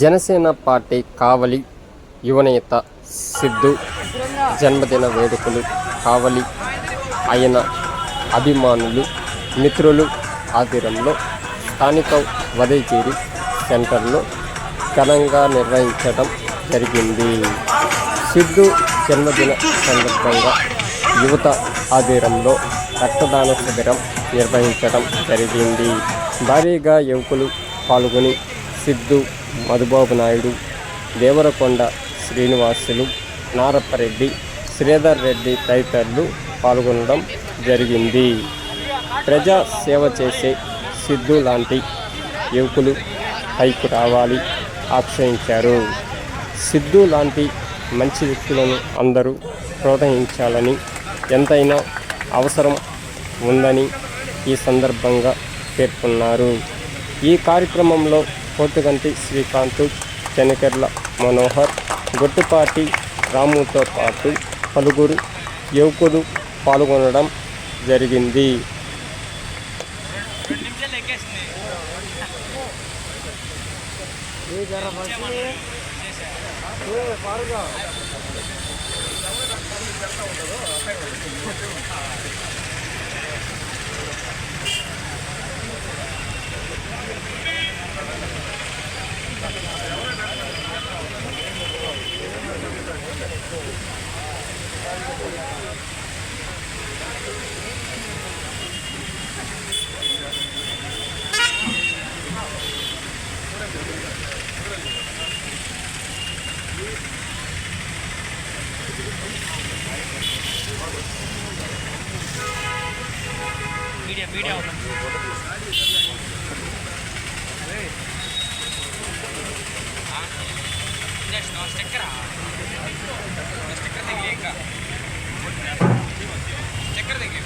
Janasena party కావలి యువనేత సిద్ధు జన్మదిన వేడుకలు కావలి ఆయన అభిమానులు మిత్రులు ఆధ్వర్యంలో స్థానిక వదయచేరి సెంటర్లో ఘనంగా నిర్వహించడం జరిగింది. సిద్ధు జన్మదిన సందర్భంగా యువత ఆధ్వర్యంలో రక్తదాన శిబిరం నిర్వహించడం జరిగింది. భారీగా యువకులు పాల్గొని సిద్ధు మధుబాబు నాయుడు దేవరకొండ శ్రీనివాసులు నారప్పరెడ్డి శ్రీధర్ రెడ్డి తదితరులు పాల్గొనడం జరిగింది. ప్రజా సేవ చేసే సిద్ధు లాంటి యువకులు పైకి రావాలి ఆశ్రయించారు సిద్ధు లాంటి మంచి వ్యక్తులను అందరూ ప్రోత్సహించాలని ఎంతైనా అవసరం ఉందని ఈ సందర్భంగా పేర్కొన్నారు. ఈ కార్యక్రమంలో పోతుగంటి శ్రీకాంత్ చెనకెర్ల మనోహర్ గొట్టుపాటి రాముతో పాటు పలువురు యువకులు పాల్గొనడం జరిగింది. మీడియా మీడియా స్టిక్కర్ స్టిక్కర్ దగ్గర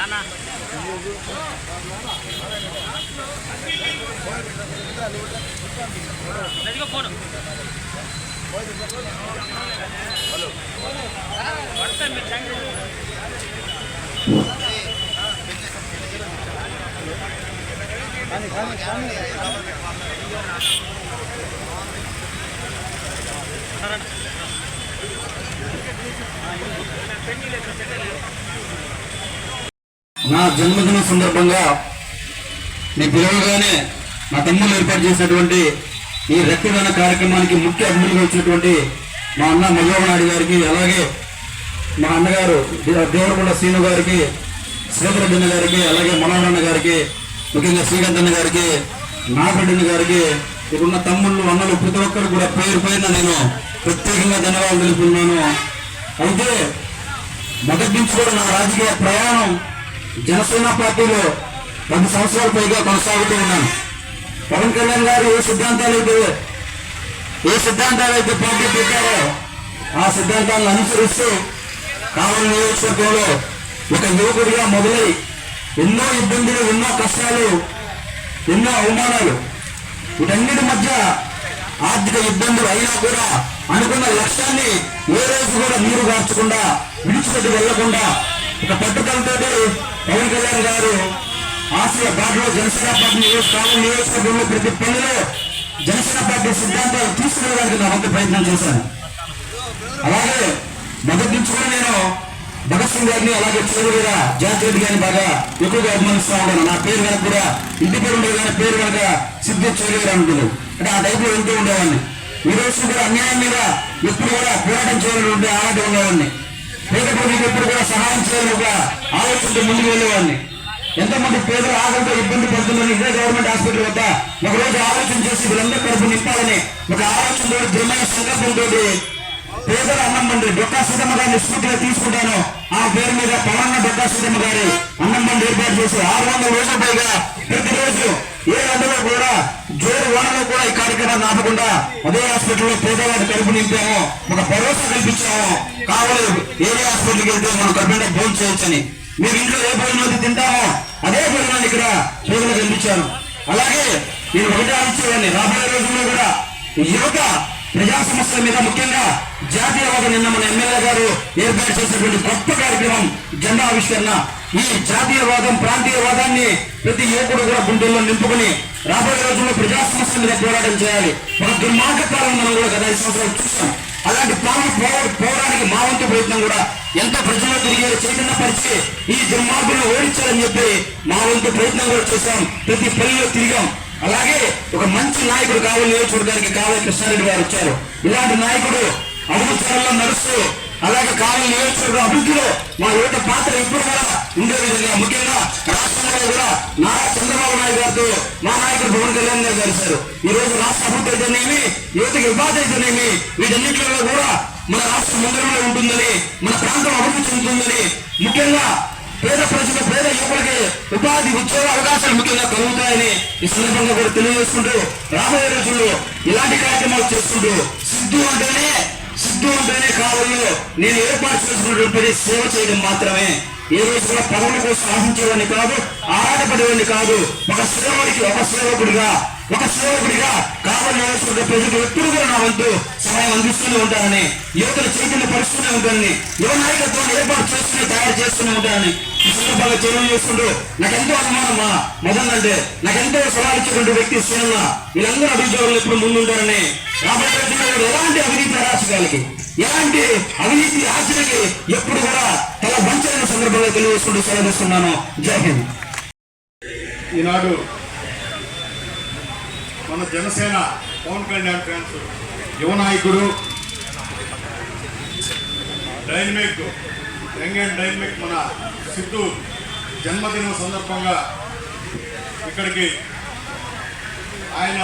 ఇంకా స్టిక్కర్ దగ్గర నానా నదిగో నా జన్మదినం సందర్భంగా మీ పిలవగానే మా తమ్ముళ్ళు ఏర్పాటు చేసినటువంటి ఈ రక్తదాన కార్యక్రమానికి ముఖ్య అతిథులుగా వచ్చినటువంటి మా అన్న మల్లవనాయుడు గారికి అలాగే మా అన్నగారు దేవరకొండ శ్రీను గారికి శ్రీధరెడ్డి అన్న గారికి అలాగే మనోహరన్న గారికి ముఖ్యంగా శ్రీకాంత్ గారికి నాగరెడ్డి గారికి ఇక్కడున్న తమ్ముళ్ళు అన్నలు ప్రతి ఒక్కరు కూడా పేరు పైన నేను ప్రత్యేకంగా ధన్యవాదాలు తెలుపుతున్నాను. అయితే మొదటి నుంచి కూడా నా రాజకీయ ప్రయాణం జనసేన పార్టీలో పది సంవత్సరాల పైగా కొనసాగుతూ ఉన్నాను పవన్ కళ్యాణ్ గారు ఏ సిద్ధాంతాలు అయితే ఏ సిద్ధాంతాలు అయితే పార్టీ పెట్టారో ఆ సిద్ధాంతాలను అనుసరిస్తూ కావలి నియోజకవర్గంలో ఒక యువకుడిగా మొదలై ఎన్నో ఇబ్బందులు ఎన్నో కష్టాలు ఎన్నో అవమానాలు వీటన్నిటి మధ్య ఆర్థిక ఇబ్బందులు అయినా కూడా అనుకున్న లక్ష్యాన్ని ఏ రోజు కూడా నీరు గార్చకుండా విడిచిపెట్టి వెళ్ళకుండా ఒక పట్టుదలతో పవన్ కళ్యాణ్ గారు ఆసియా బాటలో జనసేన పార్టీ నియోజకవర్గం నియోజకవర్గంలో ప్రతి పనిలో జనసేన పార్టీ సిద్ధాంతాలు తీసుకురావడానికి నా వంతు ప్రయత్నం చేశాను. అలాగే మొదటి నుంచి కూడా నేను భగత్ సింగ్ గారిని అలాగే చివరి కూడా జాతి రెడ్డి గారిని బాగా ఎక్కువగా అభిమానిస్తూ ఉంటాను నా పేరు కనుక కూడా ఇంటి పేరు ఉండేది కానీ పేరు కనుక సిద్ధి చౌదరి గారు అంటే ఆ టైప్లో వెళ్తూ ఉండేవాడిని. ఈ రోజు కూడా అన్యాయం మీద ఎప్పుడు కూడా పోరాటం చేయాలని ఉండే ఆరాటం ఉండేవాడిని పేదపడికి ఎప్పుడు కూడా సహాయం చేయాలి ఒక ఆలోచనతో ముందుకు వెళ్ళేవాడిని. ఎంతమంది పేదలు ఆకలితో ఇబ్బంది పడుతున్నారు. ఇదే గవర్నమెంట్ హాస్పిటల్ వద్ద ఒక రోజు ఆలోచన చేసి వీళ్ళందరూ కడుపు నింపాలని ఒక ఆలోచనతో దృఢమైన సంకల్పంతో పేదల అన్నం బండి డొక్కా సీతమ్మ గారిని స్ఫూర్తిగా తీసుకుంటాను. ఆ పేరు మీద పవన్న డొక్కా సీతమ్మ గారి అన్నం బండి ఏర్పాటు చేసి ఆరు వందల రోజుల పైగా ప్రతిరోజు ఏ ఎండలో కూడా జోరు వానలో కూడా ఈ కార్యక్రమాన్ని ఆపకుండా అదే హాస్పిటల్లో పేదవాడి కడుపు నింపాము. ఒక భరోసా కల్పించాము. కావాలి ఏదే హాస్పిటల్కి వెళ్తే మనం కడుపుంటే భోజనం చేయొచ్చని. మీరు ఇంట్లో ఏ భోజనం తింటామో అదే భోజనాన్ని ఇక్కడ పేదలు కల్పించాను అలాగే నేను ఒకటే ఆలోచించేవాడిని రాబోయే రోజుల్లో కూడా యువత ప్రజా సమస్యల మీద ముఖ్యంగా జాతీయవాద నిన్న మన ఎమ్మెల్యే గారు ఏర్పాటు చేసినటువంటి గొప్ప కార్యక్రమం జెండా ఆవిష్కరణ. ఈ జాతీయవాదం ప్రాంతీయవాదాన్ని ప్రతి యువకుడు కూడా గుండెల్లో నింపుకొని రాబోయే రోజుల్లో ప్రజా మీద పోరాటం చేయాలి. ఒక దుర్మార్గ పాలన మనం కూడా గత ఐదు సంవత్సరాలు చూస్తాం అలాంటి పాలన పోరా- పోవడానికి మా వంతు ప్రయత్నం కూడా ఎంత ప్రజల్లో తిరిగి చైతన్య పరిచి ఈ దుర్మార్గులను ఓడించాలని చెప్పి మా వంతు ప్రయత్నం కూడా చేశాం. ప్రతి పల్లెలో తిరిగాం. అలాగే ఒక మంచి నాయకుడు కావాలి నియోజకవర్గానికి కావాలి కృష్ణారెడ్డి గారు వచ్చారు. ఇలాంటి నాయకుడు అడుగు నడుస్తూ అలాగే కావాలి నియోజకవర్గ అభివృద్ధిలో మా యువత పాత్ర ఎప్పుడు కూడా ఉండే విధంగా ముఖ్యంగా రాష్ట్రంలో కూడా నారా చంద్రబాబు నాయుడు గారితో మా నాయకుడు పవన్ కళ్యాణ్ గారు కలిశారు. ఈ రోజు రాష్ట్ర అభివృద్ధి అయితేనేమి యువతకి ఉపాధి అయితేనేమి వీటన్నిటిలో కూడా మన రాష్ట్రం ముందరలో ఉంటుందని మన ప్రాంతం అభివృద్ధి చెందుతుందని ముఖ్యంగా పేద ప్రజలు పేద యువకులకి ఉపాధి ఉద్యోగ అవకాశాలు ముఖ్యంగా కలుగుతాయని ఈ సందర్భంగా కూడా తెలియజేసుకుంటూ రాబోయే రోజుల్లో ఇలాంటి కార్యక్రమాలు చేసుకుంటూ సిద్ధు అంటేనే సిద్ధు కావాలో నేను ఏర్పాటు చేసుకున్నటువంటి సేవ చేయడం మాత్రమే. ఏ రోజు కూడా పదవుల కోసం ఆశించేవాడిని కాదు ఆరాటపడేవాడిని కాదు. ఒక సేవడికి ఒక సేవకుడిగా ఒక సేవకుడిగా కావాలి నియోజకవర్గ ప్రజలకు ఎప్పుడు కూడా నా వంతు సహాయం అందిస్తూనే ఉంటానని యువతలు చైతన్య పరుస్తూనే ఉంటానని యువ నాయకత్వాన్ని ఏర్పాటు చేస్తూనే తయారు చేస్తూనే ఉంటానని ఈ సందర్భంగా చర్యలు చేసుకుంటూ నాకెంతో అనుమానమా మొదలంటే మదన్ అంటే నాకెంతో సవాలు ఇచ్చినటువంటి వ్యక్తి సీనన్న వీళ్ళందరూ అభివృద్ధి ఎప్పుడు ముందుంటారని రాబోయే రోజుల్లో ఎలాంటి అవినీతి రాజకీయాలకి ఎలాంటి అవినీతి ఆచరణకి ఎప్పుడు కూడా తల వంచని సందర్భంగా తెలియజేసుకుంటూ సెలవిస్తున్నాను జై హింద్. ఈనాడు మన జనసేన పవన్ కళ్యాణ్ ఫ్యాన్స్ యువ నాయకుడు డైనమిక్ యంగ్ అండ్ డైనమిక్ మన సిద్ధు జన్మదినం సందర్భంగా ఇక్కడికి ఆయన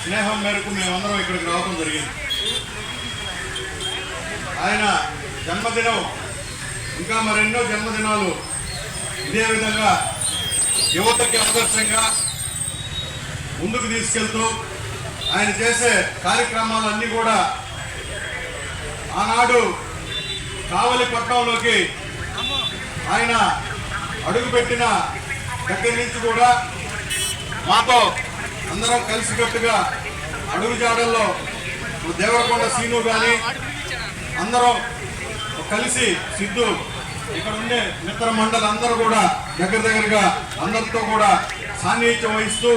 స్నేహం మేరకు మేమందరం ఇక్కడికి రావడం జరిగింది. ఆయన జన్మదినం ఇంకా మరెన్నో జన్మదినాలు ఇదే విధంగా యువతకి ఆదర్శంగా ముందుకు తీసుకెళ్తూ ఆయన చేసే కార్యక్రమాలన్నీ కూడా ఆనాడు కావలి పట్టణంలోకి ఆయన అడుగుపెట్టిన దగ్గర నుంచి కూడా మాతో అందరం కలిసికట్టుగా అడుగు జాడల్లో దేవరకొండ సీను కానీ అందరం కలిసి సిద్ధు ఇక్కడ ఉండే మిత్ర మండలి అందరూ కూడా దగ్గర దగ్గరగా అందరితో కూడా సాన్నిహిత్యం వహిస్తూ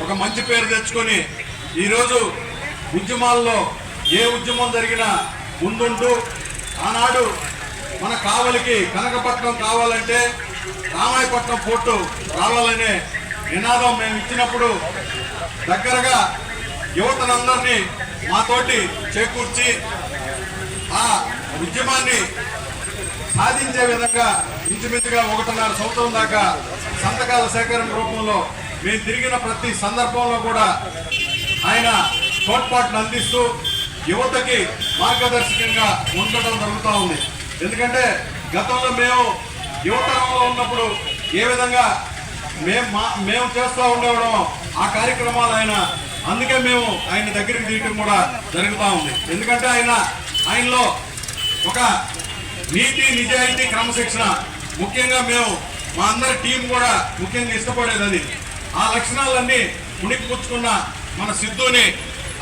ఒక మంచి పేరు తెచ్చుకొని ఈరోజు ఉద్యమాల్లో ఏ ఉద్యమం జరిగినా ముందుంటూ ఆనాడు మన కావలికి కనకపట్నం కావాలంటే రామాయపట్నం పోర్టు రావాలనే నినాదం మేము ఇచ్చినప్పుడు దగ్గరగా యువతనందరినీ మాతోటి చేకూర్చి ఆ ఉద్యమాన్ని సాధించే విధంగా ఇంచుమించుగా ఒకటిన్నర సంవత్సరం దాకా సంతకాల సేకరణ రూపంలో మేము తిరిగిన ప్రతి సందర్భంలో కూడా ఆయన తోడ్పాటును అందిస్తూ యువతకి మార్గదర్శకంగా ఉండటం జరుగుతూ ఉంది. ఎందుకంటే గతంలో మేము యువతరంలో ఉన్నప్పుడు ఏ విధంగా మేము మా మేము చేస్తూ ఉండేవడం ఆ కార్యక్రమాలు ఆయన అందుకే మేము ఆయన దగ్గరికి తీయటం కూడా జరుగుతూ ఉంది. ఎందుకంటే ఆయన ఆయనలో ఒక నీతి నిజాయితీ క్రమశిక్షణ ముఖ్యంగా మేము మా అందరి టీం కూడా ముఖ్యంగా ఇష్టపడేది అది. ఆ లక్షణాలన్నీ పుణికిపుచ్చుకున్న మన సిద్ధుని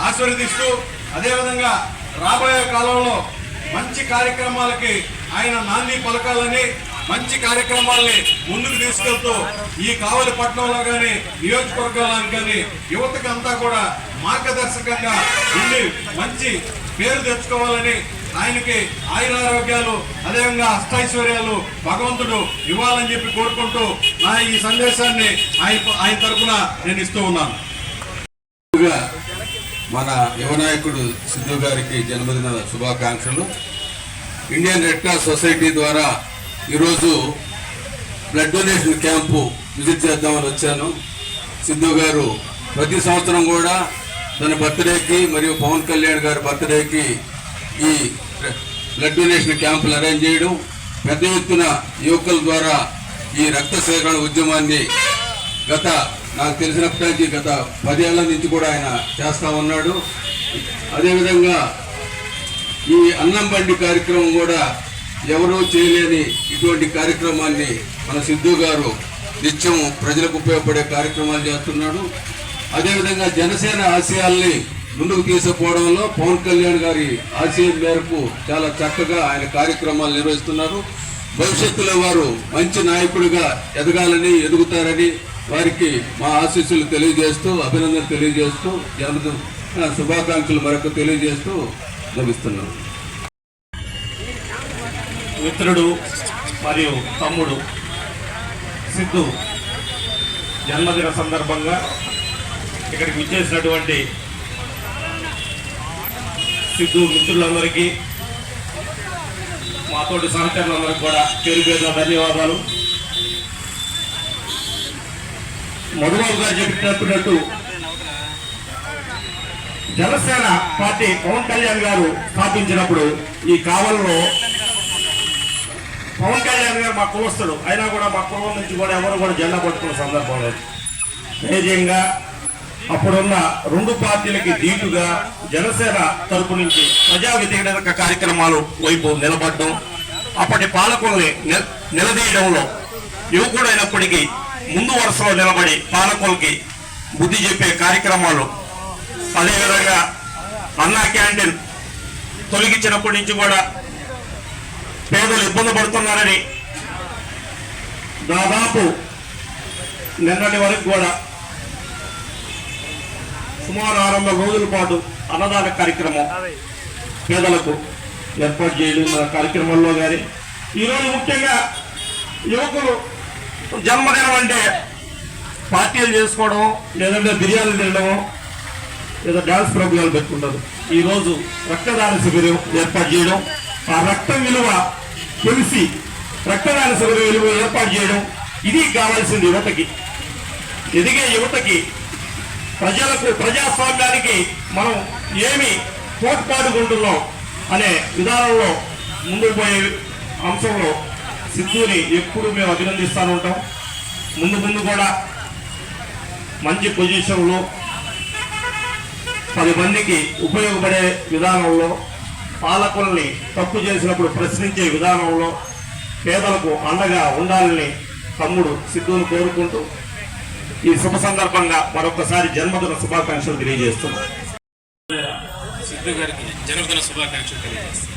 ఆశీర్వదిస్తూ అదేవిధంగా రాబోయే కాలంలో మంచి కార్యక్రమాలకి ఆయన నాంది పలకాలని మంచి కార్యక్రమాల్ని ముందుకు తీసుకెళ్తూ ఈ కావలి పట్టణంలో కానీ నియోజకవర్గాలను కానీ యువతకంతా కూడా మార్గదర్శకంగా ఉండి మంచి పేరు తెచ్చుకోవాలని ఆయనకి ఆయురారోగ్యాలు అదేవిధంగా అష్టైశ్వర్యాలు భగవంతుడు ఇవ్వాలని చెప్పి కోరుకుంటూ నా ఈ సందేశాన్ని ఆయన ఆయన తరఫున నేను ఇస్తూ ఉన్నాను. మన యువనాయకుడు సిద్ధు గారికి జన్మదిన శుభాకాంక్షలు. ఇండియన్ రెడ్ క్రాస్ సొసైటీ ద్వారా ఈరోజు బ్లడ్ డొనేషన్ క్యాంపు విజిట్ చేద్దామని వచ్చాను. సిద్ధు గారు ప్రతి సంవత్సరం కూడా తన బర్త్డేకి మరియు పవన్ కళ్యాణ్ గారి బర్త్డేకి ఈ బ్లడ్ డొనేషన్ క్యాంపులు అరేంజ్ చేయడం పెద్ద ఎత్తున యువకుల ద్వారా ఈ రక్త సేకరణ ఉద్యమాన్ని గత నాకు తెలిసినప్పటికీ గత పదేళ్ళ నుంచి కూడా ఆయన చేస్తూ ఉన్నాడు. అదేవిధంగా ఈ అన్నం బండి కార్యక్రమం కూడా ఎవరూ చేయలేని ఇటువంటి కార్యక్రమాన్ని మన సిద్ధు గారు నిత్యం ప్రజలకు ఉపయోగపడే కార్యక్రమాలు చేస్తున్నాడు. అదేవిధంగా జనసేన ఆశయాల్ని ముందుకు తీసుకుపోవడంలో పవన్ కళ్యాణ్ గారి ఆశయం మేరకు చాలా చక్కగా ఆయన కార్యక్రమాలు నిర్వహిస్తున్నారు. భవిష్యత్తులో వారు మంచి నాయకుడిగా ఎదగాలని ఎదుగుతారని వారికి మా ఆశీస్సులు తెలియజేస్తూ అభినందన తెలియజేస్తూ జన్మదిన శుభాకాంక్షలు మరొక తెలియజేస్తూ లభిస్తున్నాను మిత్రుడు మరియు తమ్ముడు సిద్ధు జన్మదిన సందర్భంగా ఇక్కడికి విచ్చేసినటువంటి సిద్ధు మిత్రులందరికీ మాతోటి సహచరులందరికీ కూడా పేరు పేరున ధన్యవాదాలు. మధుబాబు గారు చెప్పినట్టు జనసేన పార్టీ పవన్ కళ్యాణ్ గారు స్థాపించినప్పుడు ఈ కావల్లో పవన్ కళ్యాణ్ గారు మా కులస్తుడు అయినా కూడా మా కులం నుంచి కూడా ఎవరు కూడా జెండా పట్టుకున్న సందర్భం లేదు. ధైర్యంగా అప్పుడున్న రెండు పార్టీలకి దీటుగా జనసేన తరపు నుంచి ప్రజా వ్యతిరేక కార్యక్రమాలు వైపు నిలబడడం అప్పటి పాలకుల్ని నిలదీయడంలో యువకుడైనప్పటికీ ముందు వరుసలో నిలబడి పాలకులకి బుద్ధి చెప్పే కార్యక్రమాలు అదేవిధంగా అన్నా క్యాంటీన్ తొలగించినప్పటి నుంచి కూడా పేదలు ఇబ్బంది పడుతున్నారని దాదాపు నిన్నటి వరకు కూడా సుమారు ఆరు వందల రోజుల పాటు అన్నదాన కార్యక్రమం పేదలకు ఏర్పాటు చేయడం కార్యక్రమంలో కానీ ఈరోజు ముఖ్యంగా యువకులు జన్మదినం అంటే పార్టీలు చేసుకోవడం లేదంటే బిర్యానీ తినడం ఏదో డాన్స్ ప్రోగ్రాలు పెట్టుకుంటారు. ఈ రోజు రక్తదాన శిబిరం ఏర్పాటు చేయడం ఆ రక్తం విలువ తెలిసి రక్తదాన శిబిరం విలువ ఏర్పాటు చేయడం ఇది కావాల్సింది యువతకి. ఎదిగే యువతకి ప్రజలకు ప్రజాస్వామ్యానికి మనం ఏమి తోడ్పాటుకుంటున్నాం అనే విధానంలో ముందుకు పోయే అంశంలో సిద్ధుని ఎప్పుడు మేము అభినందిస్తూ ఉంటాం. ముందు ముందు కూడా మంచి పొజిషన్లో పది మందికి ఉపయోగపడే విధానంలో పాలకుల్ని తప్పు చేసినప్పుడు ప్రశ్నించే విధానంలో పేదలకు అండగా ఉండాలని తమ్ముడు సిద్ధుని కోరుకుంటూ ఈ శుభ సందర్భంగా మరొకసారి జన్మదిన శుభాకాంక్షలు తెలియజేస్తున్నారు సిద్ధు గారికి జన్మదిన శుభాకాంక్షలు తెలియజేస్తాను